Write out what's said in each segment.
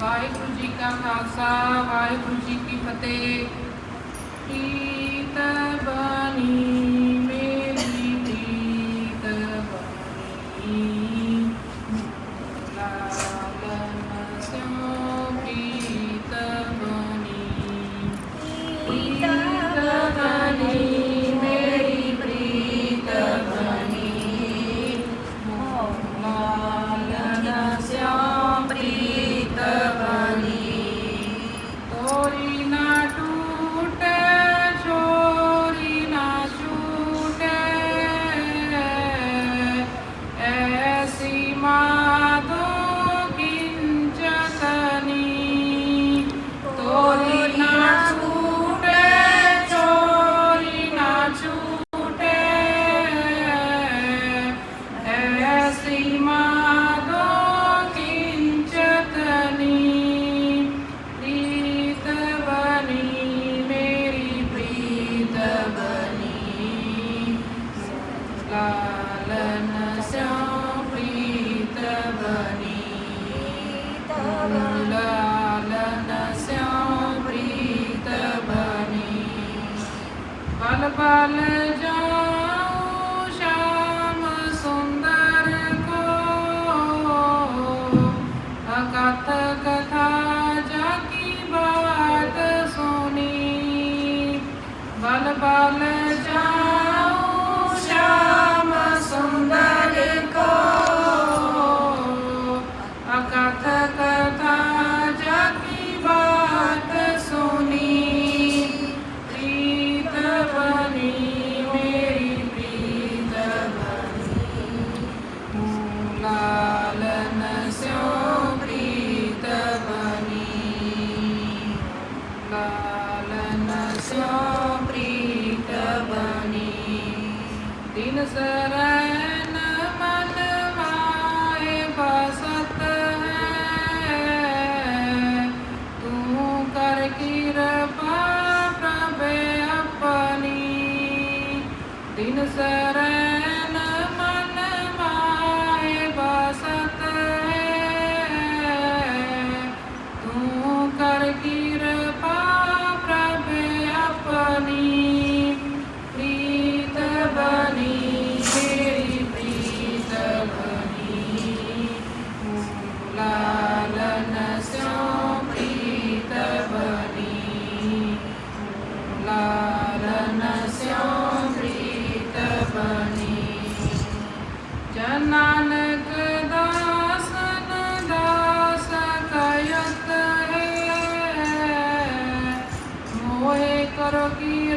ਵਾਹਿਗੁਰੂ ਜੀ ਕਾ ਖਾਲਸਾ ਵਾਹਿਗੁਰੂ ਜੀ ਕੀ ਫਤਿਹ। ਕੀਤ ਬਾਣੀ ਬਲ ਬਲ ਸ਼ਾਮ ਸੁੰਦਰ ਕੋ। ਕਥਾ ਜਾ ਕੀ ਸੁਣੀ। ਬਲ ਤਿਨ ਸਰੈਨ ਬਸਤ ਹੈ। ਤੂੰ ਕਰ ਕਿਰਪਾ ਪ੍ਰਭ ਆਪਣੀ। ਤਿਨ करोगी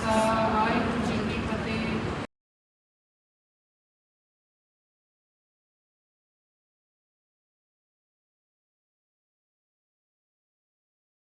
감사합니다.